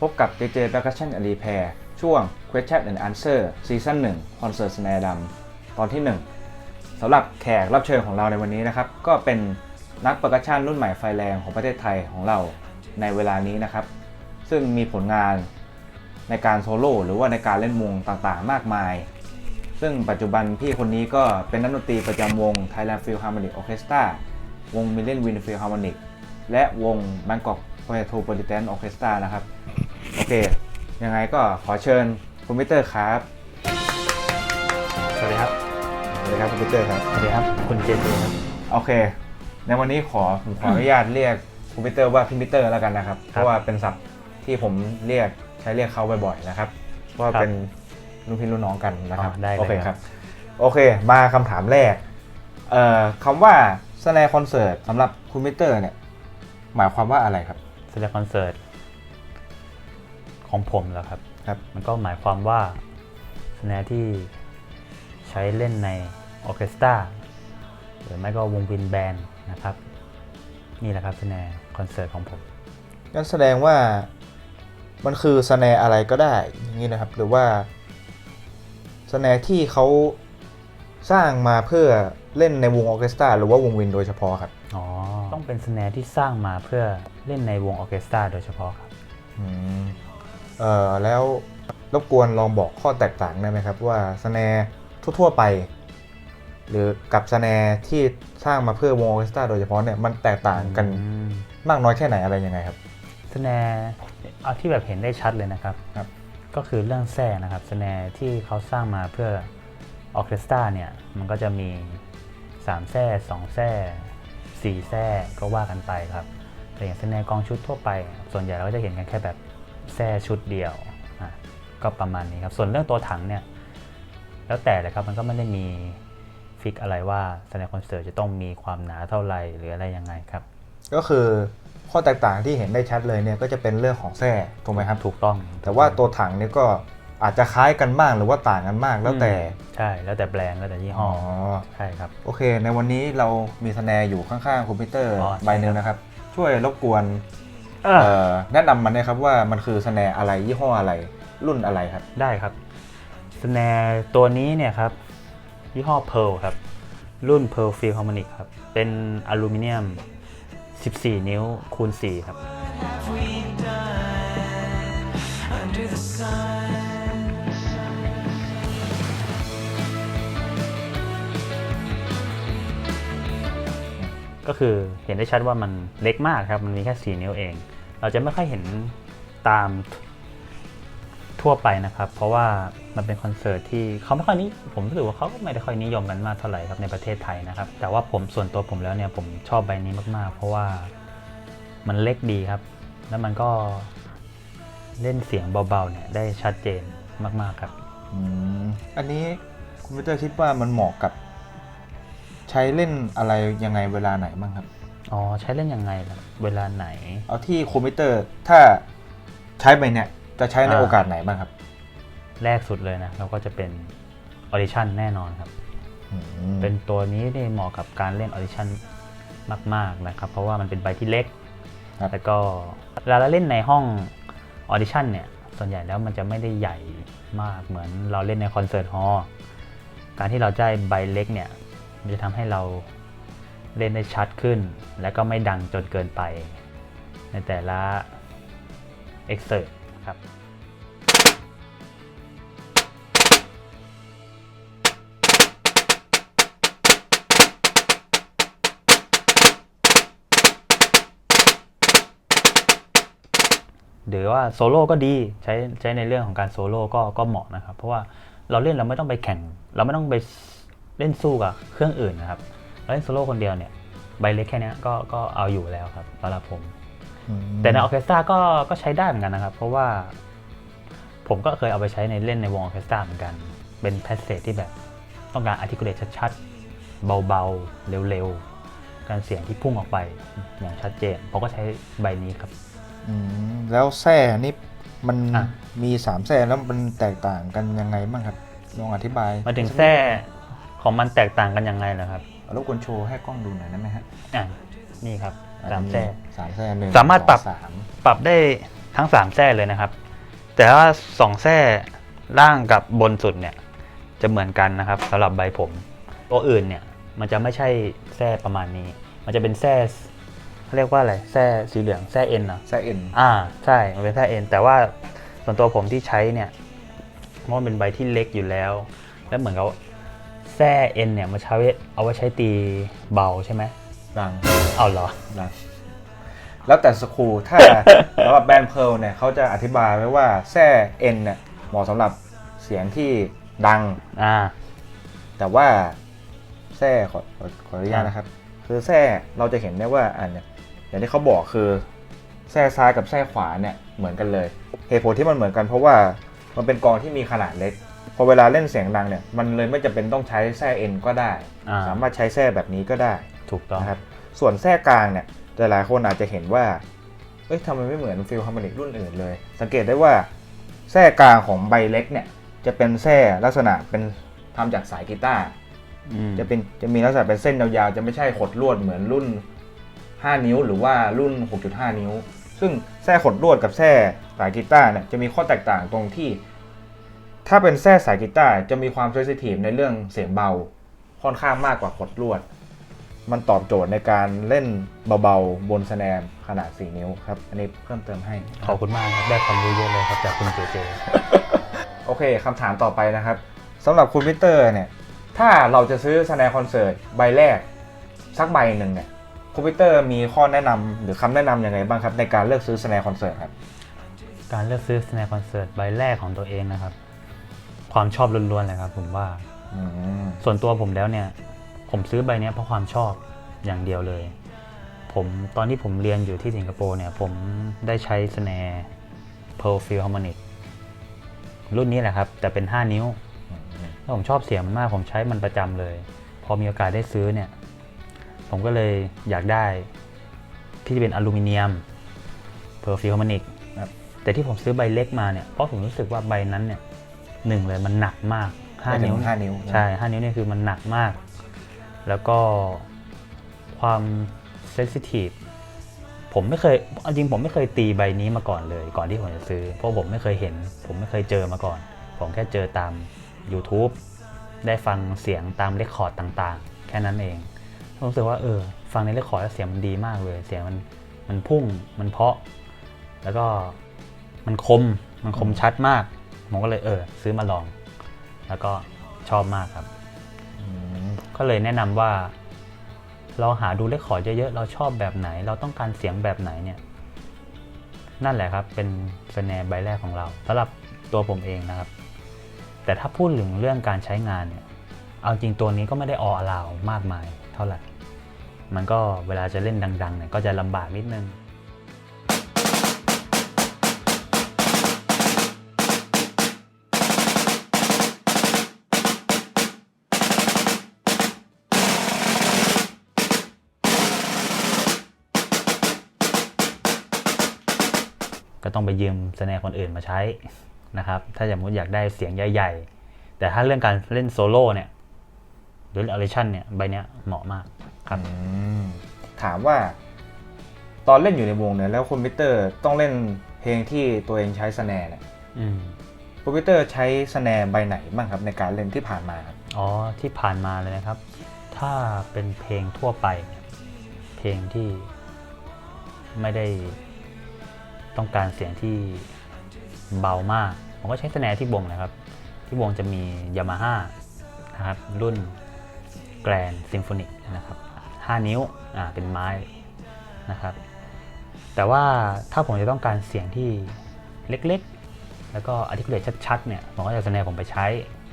พบกับ JJ Percussion and Repair ช่วง Question and Answer ซีซั่น1 Concert Snare ดำตอนที่ 1สำหรับแขกรับเชิญของเราในวันนี้นะครับ ก็เป็นนักประกัชชันรุ่นใหม่ไฟแรงของประเทศไทยของเราในเวลานี้นะครับ ซึ่งมีผลงานในการโซโล่หรือว่าในการเล่นวงต่างๆ มากมาย ซึ่งปัจจุบันพี่คนนี้ก็เป็นนักดนตรีประจำวง Thailand Philharmonic Orchestra วง Million Wind Philharmonic และวง Bangkok Metropolitan Orchestra นะครับ โอเคยังไงก็ขอเชิญคุณมิเตอร์ครับ สวัสดีครับสวัสดีครับคุณมิเตอร์ครับ สวัสดีครับ คุณเจเจครับ โอเค ในวันนี้ขอผมขออนุญาตเรียกคุณมิเตอร์ว่าพี่มิเตอร์แล้วกันนะครับ เพราะว่าเป็นศัพท์ที่ผมเรียกใช้เรียกเขาบ่อยๆนะครับ เพราะว่าเป็นรุ่นพี่รุ่นน้องกันนะครับอ๋อได้เลยโอเคครับครับ โอเค มาคำถามแรก เอ่อคำว่าสแนร์คอนเสิร์ตสำหรับคุณมิเตอร์เนี่ย หมายความว่าอะไรครับแสดงคอนเสิร์ต ของผมแล้วครับ ครับ มันก็หมายความว่าสแนร์ที่ใช้เล่นในออร์เคสตราหรือไม่ก็วงวินแบนด์นะครับ นี่แหละครับสแนร์คอนเสิร์ตของผมงั้นแสดงว่ามันคือสแนร์อะไรก็ได้อย่างนี้นะครับ หรือว่าสแนร์ที่เขาสร้างมาเพื่อเล่นในวงออร์เคสตราหรือว่าวงวินโดยเฉพาะครับอ๋อต้องเป็นสแนร์ที่สร้างมาเพื่อเล่นในวงออร์เคสตราโดยเฉพาะครับ อืม เอ่อแล้วรบกวนลองบอกข้อแตกต่างได้ไหมครับ ว่าสแนร์ทั่วๆไป หรือกับสแนร์ที่สร้างมาเพื่อวงออร์เคสตราโดยเฉพาะเนี่ยมันแตกต่างกันอืมมากน้อยแค่ไหนอะไรยังไงครับสแนร์เอาที่แบบเห็นได้ชัดเลยนะครับ ครับ ก็คือเรื่องแส้นะครับสแนร์ที่เขาสร้างมาเพื่อออร์เคสตราเนี่ยมันก็จะมี3แส้2แส้4แส้ก็ว่ากันไปครับแต่อย่างสแนร์กองชุดทั่วไป ส่วนใหญ่เราก็จะเห็นกันแค่แบบ แส้ชุดเดียวอะก็ประมาณนี้ครับ ส่วนเรื่องตัวถังเนี่ย แล้วแต่เลยครับ มันก็ไม่ได้มีฟิกอะไรว่าสแนร์คอนเสิร์ตจะต้องมีความหนาเท่าไหร่หรืออะไรยังไงครับ ก็คือข้อแตกต่างที่เห็นได้ชัดเลยเนี่ยก็จะเป็นเรื่องของแส้ถูกไหมครับ ถูกต้อง แต่ว่าตัวถังเนี่ยก็อาจจะคล้ายกันบ้างหรือว่าต่างกันมากแล้วแต่ ใช่ แล้วแต่แบรนด์แล้วแต่ยี่อ๋ห้ออใช่ครับ โอเค ในวันนี้เรามีสแนร์อยู่ข้างๆคอมพิวเตอร์อ๋อใช่ใบหนึ่งนะครับ ช่วยรบกวน เออเอ่อแนะนำมันนะครับว่ามันคือสแนร์อะไรยี่ห้ออะไรรุ่นอะไรครับ ได้ครับสแนร์ตัวนี้เนี่ยครับยี่ห้อ Pearl ครับ รุ่น Pearl Philharmonic ครับ เป็นอลูมิเนียม 14 นิ้วคูณ4ครับ have we done under the sun? ก็คือเห็นได้ชัดว่ามันเล็กมากครับ มันมีแค่ 4 นิ้วเอง เราจะไม่ค่อยเห็นตามทั่วไปนะครับ เพราะว่ามันเป็นคอนเสิร์ตที่เขาไม่ค่อยนิผมรู้สึกว่าเขาก็ไม่ได้ค่อยนิยมกันมากเท่าไหร่ครับในประเทศไทยนะครับ แต่ว่าผมส่วนตัวผมแล้วเนี่ยผมชอบใบนี้มาก ๆ เพราะว่ามันเล็กดีครับ แล้วมันก็เล่นเสียงเบาๆเนี่ยได้ชัดเจนมาก ๆ ครับ อันนี้คอมพิเตอร์คิดว่ามันเหมาะกับ ใช้เล่นอะไรยังไงเวลาไหนบ้างครับ อ๋อใช้เล่นยังไงล่ะเวลาไหน เอาที่คอมพิวเตอร์ถ้าใช้ไปเนี่ยจะใช้ในอ่า โอกาสไหนบ้างครับแรกสุดเลยนะเราก็จะเป็นออดิชั่นแน่นอนครับ อืมเป็นตัวนี้นี่เหมาะกับการเล่นออดิชั่นมาก ๆ นะครับ เพราะว่ามันเป็นใบที่เล็ก ครับแล้วก็เวลาเราเล่นในห้องออดิชั่นเนี่ย ส่วนใหญ่แล้วมันจะไม่ได้ใหญ่มากเหมือนเราเล่นในคอนเสิร์ตฮอลล์การที่เราได้ใบเล็กเนี่ย มันจะทำให้เราเล่นได้ชัดขึ้น และก็ไม่ดังจนเกินไป ในแต่ละเอ็กเซอร์ครับหรือว่าโซโล่ก็ดีใช้ใช้ในเรื่องของการโซโล่ก็ก็เหมาะนะครับ เพราะว่าเราเล่นเราไม่ต้องไปแข่ง เราไม่ต้องไป เล่นสู้กับเครื่องอื่นนะครับเราเล่นโซโล่คนเดียวเนี่ยใบเล็กแค่เนี้ยก็ก็เอาอยู่แล้วครับสำหรับผมอืมแต่ในออร์เคสตราก็ก็ใช้ได้เหมือนกันนะครับ เพราะว่า ผมก็เคยเอาไปใช้ในเล่นในวงออร์เคสตราเหมือนกัน เป็นแพสเซจที่แบบต้องการอาร์ติคูเลตชัดๆ เบาๆ เร็วๆ การเสียงที่พุ่งออกไปอย่างชัดเจนผมก็ใช้ใบนี้ครับอืมแล้วแส้นี่มันอะมีสามแส้แล้วมันแตกต่างกันยังไงบ้างครับลองอธิบายมาถึงแส้ ของมันแตกต่างกันยังไงเหรอครับรบกวนโชว์ให้กล้องดูหน่อยได้ไหมฮะอะนี่ครับอันสามนี้แส้สามแส้หนึ่งสามารถปรับสองสามปรับได้ทั้งสามแส้เลยนะครับ แต่ว่าสองแส้ล่างกับบนสุดเนี่ยจะเหมือนกันนะครับสำหรับใบผม ตัวอื่นเนี่ยมันจะไม่ใช่แส้ประมาณนี้ มันจะเป็นแส้เขาเรียกว่าอะไรแส้สีเหลืองแส้เอ็นเหรอแซ่เอ็นอ่าใช่มันเป็นแส้เอ็นแต่ว่าส่วนตัวผมที่ใช้เนี่ยเพราะมันเป็นใบที่เล็กอยู่แล้ว แล้วเหมือนกับ แส้เอ็นเนี่ยมาใช้เอาไว้ใช้ตีเบาใช่ไหมดังเอาเหรอ ดังแล้วแต่สกรูถ้าสำหรับแบรนด์เพร์ลเนี่ยเขาจะอธิบายไว้ว่าแซ่เอ็นเนี่ยเหมาะสำหรับเสียงที่ดัง อ่า แต่ว่าแส้ขอขอขออนุญาตนะครับ คือแส้เราจะเห็นได้ว่าอันเนี่ยอย่างที่เขาบอกคือแส้ซ้ายกับแส้ขวาเนี่ยเหมือนกันเลยเหตุผลที่มันเหมือนกันเพราะว่ามันเป็นกลองที่มีขนาดเล็ก พอเวลาเล่นเสียงดังเนี่ยมันเลยไม่จำเป็นต้องใช้แส้เอ็นก็ได้ อ่า สามารถใช้แส้แบบนี้ก็ได้ถูกต้องนะครับส่วนแส้กลางเนี่ยหลายๆคนอาจจะเห็นว่าเอ้ยทำไมไม่เหมือนฟิลฮาร์โมนิกรุ่นอื่นเลย สังเกตได้ว่าแส้กลางของใบเล็กเนี่ยจะเป็นแส้ลักษณะเป็นทำจากสายกีตาร์ อืมจะเป็นจะมีลักษณะเป็นเส้นยาวๆ จะไม่ใช่ขดลวดเหมือนรุ่น 5 นิ้ว หรือว่ารุ่น 6.5 นิ้ว ซึ่งแส้ขดลวดกับแส้สายกีตาร์เนี่ยจะมีข้อแตกต่างตรงที่ ถ้าเป็นแส้สายกีตาร์จะมีความเซนซิทีฟในเรื่องเสียงเบา ค่อนข้างมากกว่าขดลวด มันตอบโจทย์ในการเล่นเบาๆ บนสแนมขนาด 4 นิ้วครับ อันนี้เพิ่มเติมให้ ขอบคุณมากครับ ได้ความรู้เยอะเลยครับจากคุณเจเจ โอเคคำถามต่อไปนะครับสำหรับคุณพีเตอร์เนี่ย ถ้าเราจะซื้อสแนร์คอนเสิร์ตใบแรก สักใบหนึ่งเนี่ยคุณพีเตอร์มีข้อแนะนำหรือคำแนะนำยังไงบ้างครับในการเลือกซื้อสแนร์คอนเสิร์ตครับ การเลือกซื้อในคอนเสิร์ตใบแรกของตัวเองนะครับ ความชอบล้วนๆเลยครับผมว่า อืมส่วนตัวผมแล้วเนี่ย ผมซื้อใบเนี้ยเพราะความชอบอย่างเดียวเลย ผมตอนที่ผมเรียนอยู่ที่สิงคโปร์เนี่ย ผมได้ใช้สแนร์ Pearl Field Harmonic รุ่นนี้แหละครับ แต่เป็น 5 นิ้ว แล้วผมชอบเสียงมันมาก ผมใช้มันประจำเลย พอมีโอกาสได้ซื้อเนี่ย ผมก็เลยอยากได้ที่จะเป็นอลูมิเนียม Pearl Field Harmonic ครับแต่ที่ผมซื้อใบเล็กมาเนี่ย เพราะผมรู้สึกว่าใบนั้นเนี่ย หนึ่งเลยมันหนักมากไม่5ถึนิ้งวห้านิ้วใช่ห้านิ้วเนี่ยคือมันหนักมาก แล้วก็ความเซนซิทีฟผมไม่เคยเอาจริงผมไม่เคยตีใบนี้มาก่อนเลย ก่อนที่ผมจะซื้อ เพราะผมไม่เคยเห็น ผมไม่เคยเจอมาก่อน ผมแค่เจอตาม YouTube ได้ฟังเสียงตามเรคคอร์ดต่างๆ แค่นั้นเองผมรู้สึกว่าเออฟังในเรคคอร์ดแล้วเสียงมันดีมากเลย เสียงมันมันพุ่งมันเพราะ แล้วก็มันคมมันคมชัดมาก ผมก็เลยเออซื้อมาลอง แล้วก็ชอบมากครับอืมก็เลยแนะนำว่า เราหาดูเลคคอร์ดเยอะๆ เราชอบแบบไหน เราต้องการเสียงแบบไหนเนี่ย นั่นแหละครับ เป็นสแนร์ใบแรกของเราสำหรับตัวผมเองนะครับ แต่ถ้าพูดถึงเรื่องการใช้งานเนี่ย เอาจริงตัวนี้ก็ไม่ได้ออลาวมากมายเท่าไหร่ มันก็เวลาจะเล่นดังๆเนี่ยก็จะลำบากนิดนึง ต้องไปยืมสแนร์คนอื่นมาใช้นะครับ ถ้าสมมติอยากได้เสียงใหญ่ๆ แต่ถ้าเรื่องการเล่นโซโล่เนี่ยหรือออริชันเนี่ยใบเนี้ยเหมาะมากครับอืมถามว่า ตอนเล่นอยู่ในวงเนี่ยแล้วคุณพีเตอร์ต้องเล่นเพลงที่ตัวเองใช้สแนร์เนี่ยอืมคุณพีเตอร์ใช้สแนร์ใบไหนบ้างครับในการเล่นที่ผ่านมาครับอ๋อที่ผ่านมาเลยนะครับ ถ้าเป็นเพลงทั่วไปเนี่ยเพลงที่ไม่ได้ ต้องการเสียงที่เบามาก ผมก็ใช้สแนร์ที่วงนะครับ ที่วงจะมียามาฮ่านะครับ รุ่นแกรนซิมโฟนิกนะครับ 5 นิ้วอ่าเป็นไม้นะครับ แต่ว่าถ้าผมจะต้องการเสียงที่เล็กๆ แล้วก็อ t ิ c u l a t e ชัดๆเนี่ยผมก็จะสแนร์ผมไปใช้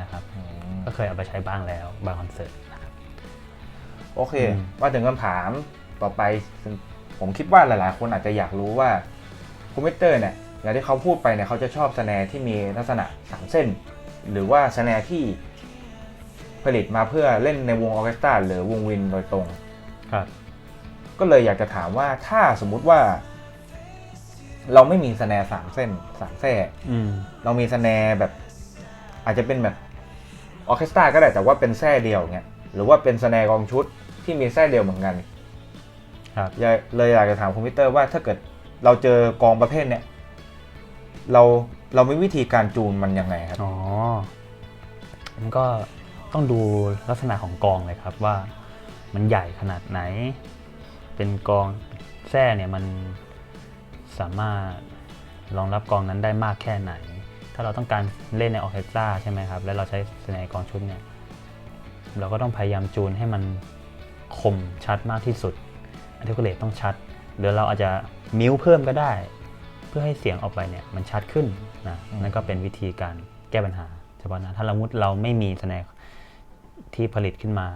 นะครับก็เคยเอาไปใช้บ้างแล้วบางคอนเสิร์ตนะครับโอเคอืมมาถึงคำถามต่อไปซึ่งผมคิดว่าหลายๆ คนอาจจะอยากรู้ว่า คุณมิเตอร์เนี่ยอย่างที่เขาพูดไปเนี่ยเขาจะชอบสแนร์ที่มีลักษณะสามเส้น หรือว่าสแนร์ที่ผลิตมาเพื่อเล่นในวงออร์เคสตราหรือวงวินโดยตรงครับก็เลยอยากจะถามว่าถ้าสมมุติว่า เราไม่มีสแนร์สามเส้นสามแทร่อืมเรามีสแนร์แบบ อาจจะเป็นแบบออร์เคสตราก็ได้แต่ว่าเป็นแท่เดียวเงี้ยหรือว่าเป็นสแนร์กองชุดที่มีแท่เดียวเหมือนกัน ครับอยากเลยอยากจะถามคอมพิวเตอร์ว่าถ้าเกิด เราเจอกองประเภทเนี้ยเราเราไมีวิธีการจูนมันยังไงครับ อ๋อ มันก็ต้องดูลักษณะของกองเลยครับว่ามันใหญ่ขนาดไหน เป็นกองแส้เนี่ยมันสามารถรองรับกองนั้นได้มากแค่ไหน ถ้าเราต้องการเล่นในออเคสตราใช่ไหมครับ แล้วเราใช้สนกองชุดเนี่ย เราก็ต้องพยายามจูนให้มันคมชัดมากที่สุดอันที่ก็เลตต้องชัด หรือเราอาจจะ มิวเพิ่มก็ได้ เพื่อให้เสียงออกไปเนี่ยมันชัดขึ้นนะอืมนั่นก็เป็นวิธีการแก้ปัญหาเฉพาะหนะถ้าเรามุดเราไม่มีสแนร์ที่ผลิตขึ้นมา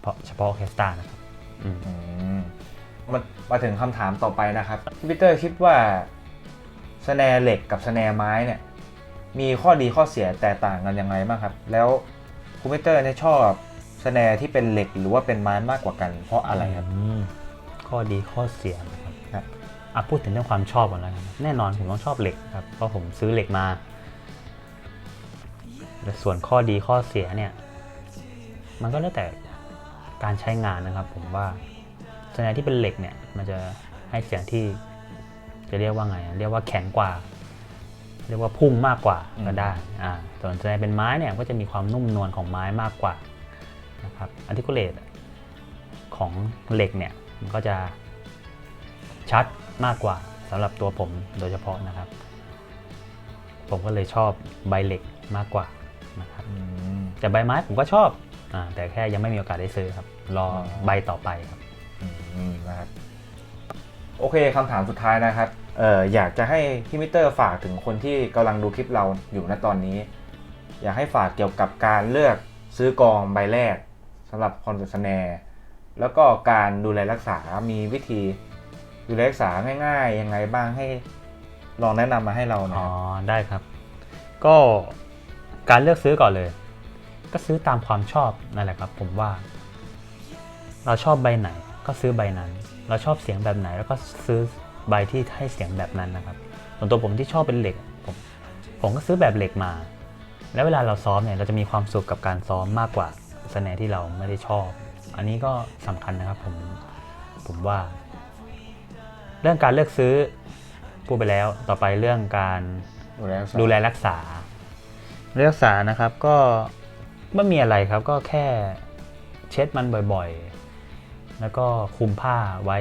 เพราะเฉพาะออร์เคสตรานะครับอืมอืมมันมาถึงคำถามต่อไปนะครับพี่ปีเตอร์คิดว่าสแนร์เหล็กกับสแนร์ไม้เนี่ย มีข้อดีข้อเสียแตกต่างกันยังไงบ้างครับ แล้วคุณปีเตอร์เนี่ยชอบสแนร์ที่เป็นเหล็กหรือว่าเป็นไม้มากกว่ากันเพราะอะไรครับมข้อดีข้อเสียนะครับครับ อะพูดถึงเรื่องความชอบก่อนแล้วกันแน่นอนผมต้องชอบเหล็กครับเพราะผมซื้อเหล็กมาแต่ส่วนข้อดีข้อเสียเนี่ย มันก็แล้วแต่การใช้งานนะครับ ผมว่าสแนร์ที่เป็นเหล็กเนี่ย มันจะให้เสียงที่จะเรียกว่าไงอะเรียกว่าแข็งกว่า เรียกว่าพุ่งมากกว่าก็ได้อ่าส่วนสแนร์เป็นไม้เนี่ยก็จะมีความนุ่มนวลของไม้มากกว่านะครับอันที่กุเลตของเหล็กเนี่ยมันก็จะชัด มากกว่าสำหรับตัวผมโดยเฉพาะนะครับ ผมก็เลยชอบใบเหล็กมากกว่านะครับอืมแต่ใบไม้ผมก็ชอบอาแต่แค่ยังไม่มีโอกาสได้ซื้อครับ รออ๋อใบต่อไปครับอืมนะครับโอเคคำถามสุดท้ายนะครับเอออยากจะให้พี่มิเตอร์ฝากถึงคนที่กำลังดูคลิปเราอยู่ณตอนนี้ อยากให้ฝากเกี่ยวกับการเลือกซื้อกองใบแรกสำหรับคอนเสิร์ตสแนร์แล้วก็การดูแลรักษามีวิธี ดูแลรักษาง่ายๆยังไงบ้างให้ลองแนะนำมาให้เราหนะอ๋อรับได้ครับ ก็การเลือกซื้อก่อนเลย ก็ซื้อตามความชอบนั่นแหละครับ ผมว่า เราชอบใบไหนก็ซื้อใบนั้น เราชอบเสียงแบบไหน แล้วก็ซื้อใบที่ให้เสียงแบบนั้นนะครับส่วนตัวผมที่ชอบเป็นเหล็กผมผมก็ซื้อแบบเหล็กมา แล้วเวลาเราซ้อมเนี่ยเราจะมีความสุขกับการซ้อมมากกว่าสแนร์ที่เราไม่ได้ชอบ อันนี้ก็สำคัญนะครับผมผมว่า เรื่องการเลือกซื้อพูดไปแล้วต่อไปเรื่องการดูแลรักษาดูแลรักษารักษานะครับก็ไม่มีอะไรครับก็แค่เช็ดมันบ่อยๆ แล้วก็คลุมผ้าไว้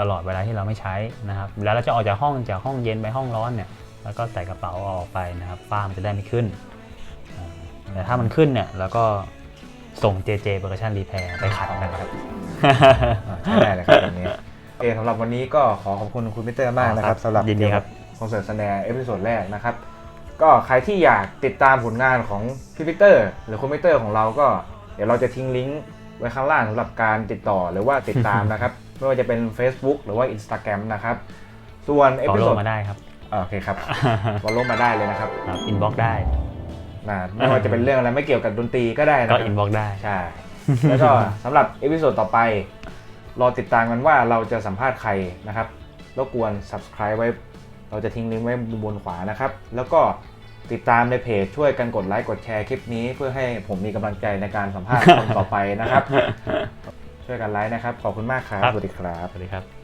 ตลอดเวลาที่เราไม่ใช้นะครับ แล้วเราจะออกจากห้องจากห้องเย็นไปห้องร้อนเนี่ยแล้วก็ใส่กระเป๋าเอาออกไปนะครับฝ้ามันจะได้ไม่ขึ้นอ่าแต่ถ้ามันขึ้นเนี่ยเราก็ส่ง JJ Percussion Repair ไปขัดนะครับอ่าใช่ได้เลยครับวันนี้ โอเคสำหรับวันนี้ก็ขอขอบคุณคุณมิเตอร์มากนะครับสำหรับยินดีครับคอนเสิร์ตสแนร์เอพิโซดแรกนะครับ ก็ใครที่อยากติดตามผลงานของพี่ปีเตอร์ หรือคุณมิเตอร์ของเราก็ เดี๋ยวเราจะทิ้งลิงก์ไว้ข้างล่างสำหรับการติดต่อหรือว่าติดตามนะครับ ไม่ว่าจะเป็น Facebook หรือว่า Instagram นะครับ ส่วนเอขอพิลโซงดมาได้ครับโอเคครับฟอลโล่มาได้เลยนะครับอินบ็อกได้นะไม่ว่าจะเป็นเรื่องอะไรไม่เกี่ยวกับดนตรีก็ได้นะคก็รับอินบ็อกได้ใช่แล้วก็สำหรับเอพิโซดต่อไป รอติดตามกันว่าเราจะสัมภาษณ์ใครนะครับรบกวน subscribe ไว้ เราจะทิ้งลิงก์ไว้บนขวานะครับ แล้วก็ติดตามในเพจช่วยกันกดไลค์กดแชร์คลิปนี้ เพื่อให้ผมมีกำลังใจในการสัมภาษณ์คนต่อไปนะครับ ช่วยกันไลค์นะครับ ขอบคุณมากครับ ครับ สวัสดีครับ สวัสดีครับ